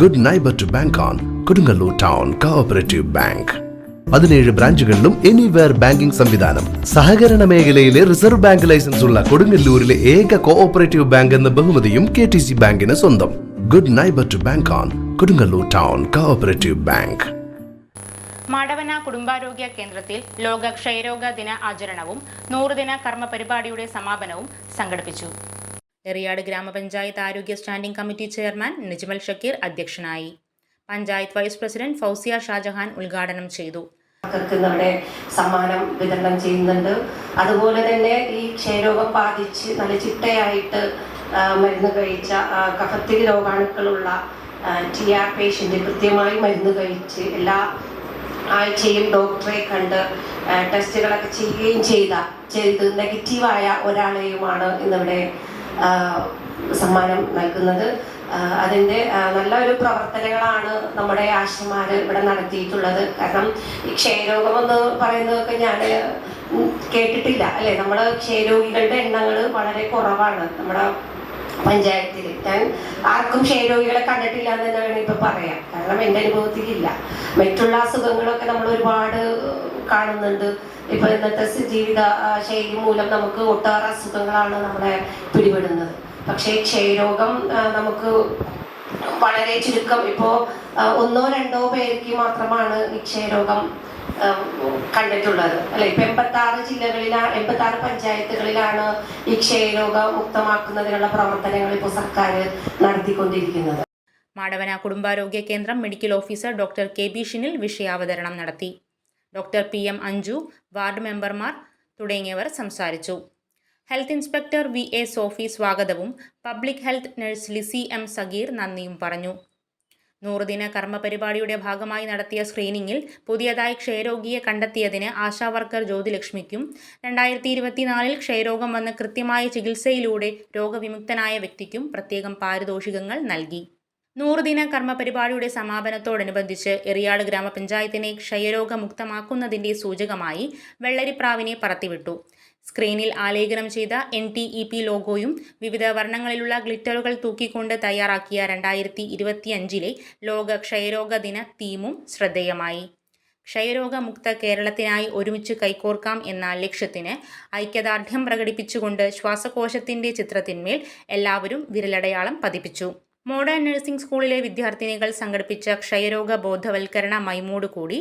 Good neighbour to bank on Kodungallur town cooperative bank പതിനേഴ് ബ്രാഞ്ചുകളിലും anywhere banking സംവിധാനം. സഹകരണ മേഖലയിലെ റിസർവ് ബാങ്ക് ലൈസൻസ് ഉള്ള കൊടുങ്ങല്ലൂരിലെ ഏക കോഓപ്പറേറ്റീവ് ബാങ്ക് എന്ന ബഹുമതിയും കെ ടി സി ബാങ്കിന് സ്വന്തം. Good neighbour to bank on Kodungallur town cooperative bank Madavana കുടുംബാരോഗ്യ കേന്ദ്രത്തിൽ ലോക ക്ഷയരോഗ ദിന ആചരണവും നൂറുദിന കർമ്മ പരിപാടിയുടെ സമാപനവും സംഘടിപ്പിച്ചു. എറിയാട് ഗ്രാമപഞ്ചായത്ത് ആരോഗ്യ standing committee chairman Nijmal Shakir അധ്യക്ഷനായി. പഞ്ചായത്ത് വൈസ് പ്രസിഡന്റ് ഫൗസിയ ഷാജഹാൻ ഉദ്ഘാടനം ചെയ്തു. നമ്മുടെ സമ്മാനം വിതരണം ചെയ്യുന്നുണ്ട്. അതുപോലെ തന്നെ ഈ ക്ഷയരോഗം ബാധിച്ച് നല്ല ചിട്ടയായിട്ട് മരുന്ന് കഴിച്ച കഫത്തിൽ രോഗാണുക്കളുള്ള ടി ആർ പേഷ്യന്റ് കൃത്യമായി മരുന്ന് കഴിച്ച് എല്ലാ ആഴ്ചയും ഡോക്ടറെ കണ്ട് ടെസ്റ്റുകളൊക്കെ ചെയ്യുകയും ചെയ്ത ചെയ്ത് നെഗറ്റീവായ ഒരാളെയുമാണ് ഇന്നിവിടെ സമ്മാനം നൽകുന്നത്. അതിന്റെ ആ, നല്ലൊരു പ്രവർത്തനങ്ങളാണ് നമ്മുടെ ആശമാർ ഇവിടെ നടത്തിയിട്ടുള്ളത്. കാരണം ഈ ക്ഷയരോഗം എന്ന് പറയുന്നതൊക്കെ ഞാൻ കേട്ടിട്ടില്ല. അല്ലേ? നമ്മൾ ക്ഷയരോഗികളുടെ എണ്ണങ്ങൾ വളരെ കുറവാണ്. നമ്മുടെ പഞ്ചായത്തിൽ ഞാൻ ആർക്കും ക്ഷയരോഗികളെ കണ്ടിട്ടില്ല എന്ന് തന്നെ വേണമെങ്കിൽ ഇപ്പം പറയാം. കാരണം എന്റെ അനുഭവത്തിലില്ല. മറ്റുള്ള അസുഖങ്ങളൊക്കെ നമ്മൾ ഒരുപാട് കാണുന്നുണ്ട്. ഇപ്പൊ ഇന്നത്തെ ജീവിത ശൈലി മൂലം നമുക്ക് ഒട്ടേറെ അസുഖങ്ങളാണ് നമ്മളെ പിടിപെടുന്നത്. പക്ഷേ ക്ഷയരോഗം നമുക്ക് വളരെ ചുരുക്കം ഇപ്പോ ഒന്നോ രണ്ടോ പേർക്ക് മാത്രമാണ് നിക്ഷയരോഗം ക്ഷയരോഗം കണ്ടിട്ടുള്ളത്. അല്ലെ ഇപ്പൊ എൺപത്തി ആറ് ജില്ലകളിലാണ് എൺപത്തി ആറ് പഞ്ചായത്തുകളിലാണ് ഈ ക്ഷയരോഗ മുക്തമാക്കുന്നതിനുള്ള പ്രവർത്തനങ്ങൾ ഇപ്പോൾ സർക്കാർ നടത്തിക്കൊണ്ടിരിക്കുന്നത്. മാടവന കുടുംബാരോഗ്യ കേന്ദ്രം medical officer doctor K B Shinil വിഷയാവതരണം നടത്തി. Doctor P M Anju ward മെമ്പർമാർ തുടങ്ങിയവർ സംസാരിച്ചു. Health inspector V A Sophie സ്വാഗതവും public health nurse Lissy M Sageer നന്ദിയും പറഞ്ഞു. നൂറുദിന കർമ്മ പരിപാടിയുടെ ഭാഗമായി നടത്തിയ സ്ക്രീനിങ്ങിൽ പുതിയതായി ക്ഷയരോഗിയെ കണ്ടെത്തിയതിന് ആശാവർക്കർ ജ്യോതിലക്ഷ്മിക്കും. രണ്ടായിരത്തി ഇരുപത്തിനാലിൽ ക്ഷയരോഗം വന്ന് കൃത്യമായ ചികിത്സയിലൂടെ രോഗവിമുക്തനായ വ്യക്തിക്കും പ്രത്യേകം പാരിതോഷികങ്ങൾ നൽകി. നൂറുദിന കർമ്മ പരിപാടിയുടെ സമാപനത്തോടനുബന്ധിച്ച് എറിയാട് ഗ്രാമപഞ്ചായത്തിനെ ക്ഷയരോഗമുക്തമാക്കുന്നതിന്റെ സൂചകമായി വെള്ളരിപ്രാവിനെ പറത്തിവിട്ടു. സ്ക്രീനിൽ ആലേഖനം ചെയ്ത എൻ ടി ഇ പി ലോഗോയും വിവിധ വർണങ്ങളിലുള്ള ഗ്ലിറ്ററുകൾ തൂക്കിക്കൊണ്ട് തയ്യാറാക്കിയ രണ്ടായിരത്തി ഇരുപത്തിയഞ്ചിലെ ലോക ക്ഷയരോഗ ദിന തീമും ശ്രദ്ധേയമായി. ക്ഷയരോഗമുക്ത കേരളത്തിനായി ഒരുമിച്ച് കൈകോർക്കാം എന്ന ലക്ഷ്യത്തിന് ഐക്യദാർഢ്യം പ്രകടിപ്പിച്ചുകൊണ്ട് ശ്വാസകോശത്തിന്റെ ചിത്രത്തിന്മേൽ എല്ലാവരും വിരലടയാളം പതിപ്പിച്ചു. മോഡേൺ നഴ്സിംഗ് സ്കൂളിലെ വിദ്യാർത്ഥിനികൾ സംഘടിപ്പിച്ച ക്ഷയരോഗ ബോധവൽക്കരണ മൈമോട് കൂടി